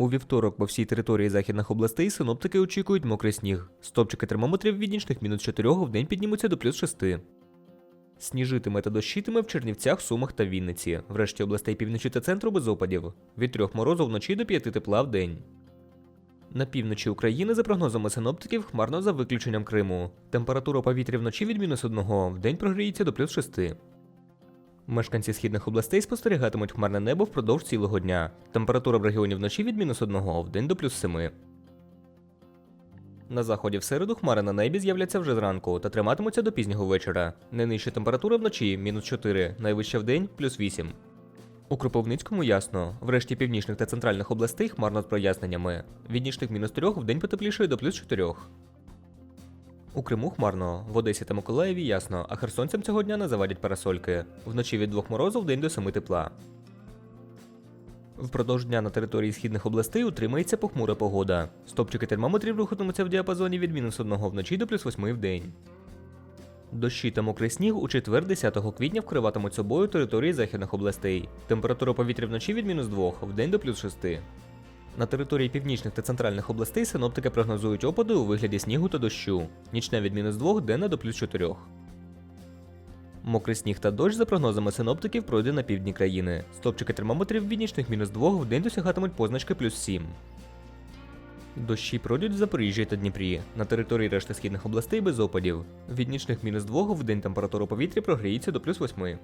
У вівторок по всій території західних областей синоптики очікують мокрий сніг. Стопчики термометрів від нічних мінус 4 в день піднімуться до плюс 6. Сніжитиме та дощитиме в Чернівцях, Сумах та Вінниці. В решті областей півночі та центру без опадів. Від 3 морозу вночі до 5 тепла в день. На півночі України, за прогнозами синоптиків, хмарно за виключенням Криму. Температура повітря вночі від мінус 1, в день прогріється до плюс 6. Мешканці східних областей спостерігатимуть хмарне небо впродовж цілого дня. Температура в регіоні вночі від мінус 1, в день до плюс 7. На заході в середу хмари на небі з'являться вже зранку та триматимуться до пізнього вечора. Найнижча температура вночі мінус 4, найвища в день плюс 8. У Кропивницькому ясно. Врешті північних та центральних областей хмарно з проясненнями. Від нічних мінус 3 в день потеплішає до плюс 4. У Криму хмарно, в Одесі та Миколаєві ясно, а херсонцям цього дня не завадять парасольки. Вночі від 2 морозу в день до 7 тепла. Впродовж дня на території східних областей утримається похмура погода. Стопчики термометрів рухатимуться в діапазоні від мінус 1 вночі до плюс 8 в день. Дощі та мокрий сніг у четвер 10 квітня вкриватимуть собою території західних областей. Температура повітря вночі від мінус 2, в день до плюс 6. На території північних та центральних областей синоптики прогнозують опади у вигляді снігу та дощу. Нічне від мінус 2, денна до плюс 4. Мокрий сніг та дощ, за прогнозами синоптиків, пройде на півдні країни. Стопчики термометрів від нічних мінус 2 в день досягатимуть позначки плюс 7. Дощі пройдуть в Запоріжжі та Дніпрі. На території решти східних областей без опадів. Від нічних мінус 2 в день температура повітря прогріється до плюс 8.